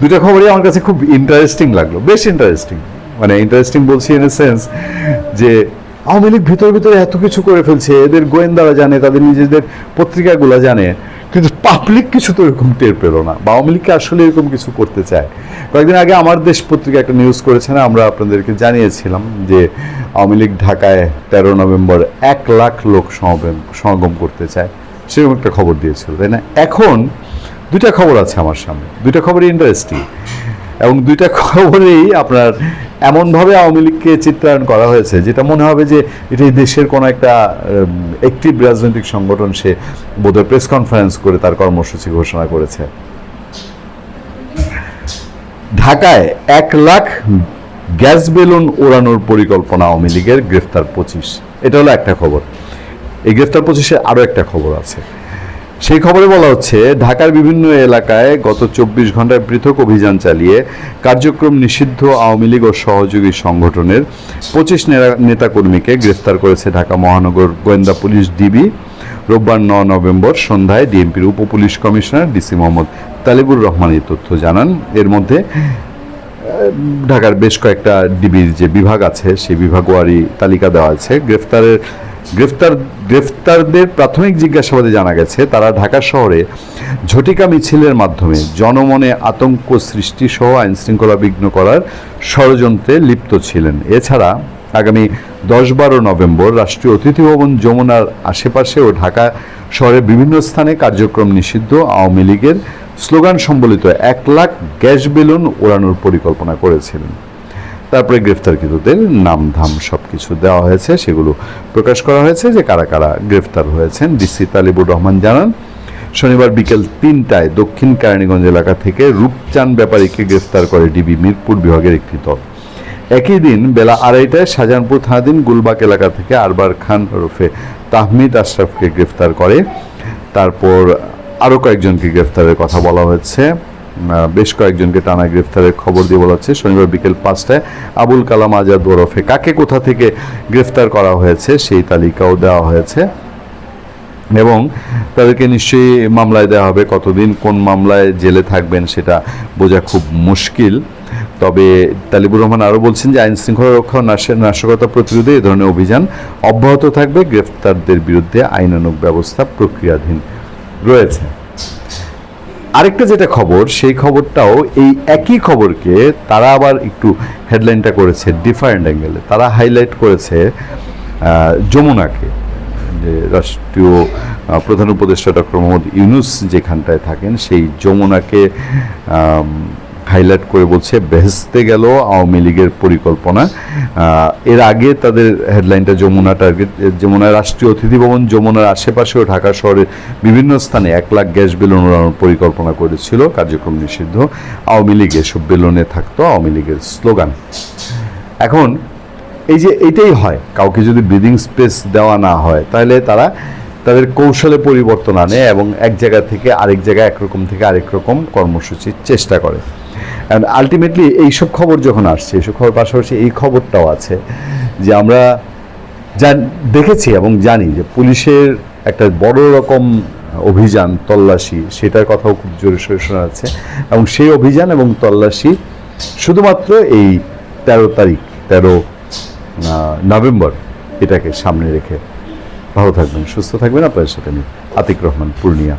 দুটা খবরই আমার কাছে খুব ইন্টারেস্টিং লাগল, বেশ ইন্টারেস্টিং মানে ইন্টারেস্টিং বলছি ইন এ সেন্স যে আওয়ামী লীগ ভিতর ভিতরে এত কিছু করে ফেলছে, এদের গোয়েন্দারা জানে, তাদের নিজেদের পত্রিকাগুলো জানে, কিন্তু পাবলিক কিছু তো এরকম টের পেল না, বা আওয়ামী লীগকে আসলে এরকম কিছু করতে চায়। কয়েকদিন আগে আমার দেশ পত্রিকা একটা নিউজ করেছে না, আমরা আপনাদেরকে জানিয়েছিলাম যে আওয়ামী লীগ ঢাকায় তেরো নভেম্বর এক লাখ লোক সমাবেশ সমাগম করতে চায়, সেরকম একটা খবর দিয়েছিল, তাই না? এখন দুইটা খবর আছে আমার সামনে। দুইটা খবরই ইন্টারেস্টিং এবং দুইটা খবরেই আপনার এমনভাবে আওয়ামী লীগকে চিত্রায়ন করা হয়েছে, যেটা মনে হবে যে এটা দেশের কোনো একটা একটিভ রাজনৈতিক সংগঠন সে বোধহয় প্রেস কনফারেন্স করে তার কর্মসূচি ঘোষণা করেছে। ঢাকায় এক লাখ গ্যাস বেলুন ওড়ানোর পরিকল্পনা আওয়ামী লীগের, গ্রেফতার পঁচিশ। এটা হলো একটা খবর। এই গ্রেফতার পঁচিশে আরও একটা খবর আছে। সেই খবরে বলা হচ্ছে, ঢাকার বিভিন্ন এলাকায় গত চব্বিশ ঘন্টায় পৃথক অভিযান চালিয়ে কার্যক্রম নিষিদ্ধ আওয়ামী লীগ ও সহযোগী সংগঠনের পঁচিশ নেতাকর্মীকে গ্রেফতার করেছে ঢাকা মহানগর গোয়েন্দা পুলিশ ডিবি। রোববার ন নভেম্বর সন্ধ্যায় ডিএমপির উপ police commissioner DC Mohammad Talibur Rahman এই তথ্য জানান। এর মধ্যে ঢাকার বেশ কয়েকটা ডিবির যে বিভাগ আছে, সেই বিভাগওয়ারি তালিকা দেওয়া আছে। গ্রেফতারের গ্রেফতার, গ্রেফতারদের প্রাথমিক জিজ্ঞাসাবাদে জানা গেছে, তারা ঢাকা শহরে ঝটিকা মিছিলের মাধ্যমে জনমনে আতঙ্ক সৃষ্টি সহ আইন শৃঙ্খলা বিঘ্ন করার ষড়যন্ত্রে লিপ্ত ছিলেন। এছাড়া আগামী দশ বারো নভেম্বর রাষ্ট্রীয় অতিথি ভবন যমুনার আশেপাশে ও ঢাকা শহরের বিভিন্ন স্থানে কার্যক্রম নিষিদ্ধ। আওয়ামী লীগের স্লোগান সম্বলিত এক লাখ গ্যাস বেলুন ওড়ানোর পরিকল্পনা করেছিলেন। তারপরে গ্রেফতারকৃতদের নাম ধাম সব কিছু দেওয়া হয়েছে, সেগুলো প্রকাশ করা হয়েছে যে কারা কারা গ্রেফতার হয়েছেন। ডিসি তালিবুর রহমান জানান, শনিবার বিকেল তিনটায় দক্ষিণ কেরানীগঞ্জ এলাকা থেকে রূপচান ব্যাপারীকে গ্রেফতার করে ডিবি মিরপুর বিভাগের একটি দল। একই দিন বেলা আড়াইটায় শাহজাহানপুর থানাধীন গুলবাগ এলাকা থেকে আরবার খান ওরফে তাহমিদ আশরাফকে গ্রেফতার করে। তারপর আরও কয়েকজনকে গ্রেফতারের কথা বলা হয়েছে। বেশ কয়েকজনকে টানা গ্রেফতারের খবর দিয়ে বলা হচ্ছে শনিবার বিকেল পাঁচটায় আবুল কালাম আজাদ ওরফে কাকে কোথা থেকে গ্রেফতার করা হয়েছে সেই তালিকাও দেওয়া হয়েছে। এবং তাদেরকে নিশ্চয়ই মামলায় দেওয়া হবে কতদিন, কোন মামলায় জেলে থাকবেন সেটা বোঝা খুব মুশকিল। তবে তালিবুর রহমান আরও বলছেন যে আইন শৃঙ্খলা রক্ষা নাশকতা প্রতিরোধে এ ধরনের অভিযান অব্যাহত থাকবে। গ্রেফতারদের বিরুদ্ধে আইনানুগ ব্যবস্থা প্রক্রিয়াধীন রয়েছে। আরেকটা যেটা খবর, সেই খবরটাও এই একই খবরকে তারা আবার একটু হেডলাইনটা করেছে ডিফারেন্ট অ্যাঙ্গেলে তারা হাইলাইট করেছে যমুনাকে। যে রাষ্ট্রীয় প্রধান উপদেষ্টা ডক্টর মোহাম্মদ ইউনুস যেখানটায় থাকেন, সেই যমুনাকে হাইলাইট করে বলছে বেহেস্তে গেল আওয়ামী লীগের পরিকল্পনা। এর আগে তাদের হেডলাইনটা যমুনা টার্গেট যমুনা রাষ্ট্রীয় অতিথি ভবন, যমুনার আশেপাশেও ঢাকা শহরের বিভিন্ন স্থানে এক লাখ গ্যাস বেলুন উড়ানোর পরিকল্পনা করেছিল, কার্যক্রম নিষিদ্ধ। আওয়ামী লীগ এসব বেলুনে থাকতো, আওয়ামী লীগের স্লোগান। এখন, এই যে এটাই হয়, কাউকে যদি ব্রিদিং স্পেস দেওয়া না হয়, তাহলে তারা তাদের কৌশলে পরিবর্তন আনে এবং এক জায়গা থেকে আরেক জায়গায় একরকম থেকে আরেক রকম কর্মসূচির চেষ্টা করে। অ্যান্ড আলটিমেটলি এইসব খবর যখন আসছে, এইসব খবর পাশাপাশি এই খবরটাও আছে যে আমরা জান, দেখেছি এবং জানি যে পুলিশের একটা বড় রকম অভিযান, তল্লাশি, সেটার কথাও খুব জোরে সোরে শোনা যাচ্ছে। এবং সেই অভিযান এবং তল্লাশি শুধুমাত্র এই তেরো তারিখ, তেরো নভেম্বর এটাকে সামনে রেখে ভালো থাকবেন, সুস্থ থাকবেন। আপনাদের সাথে আমি আতিক রহমান, পূর্ণিয়া।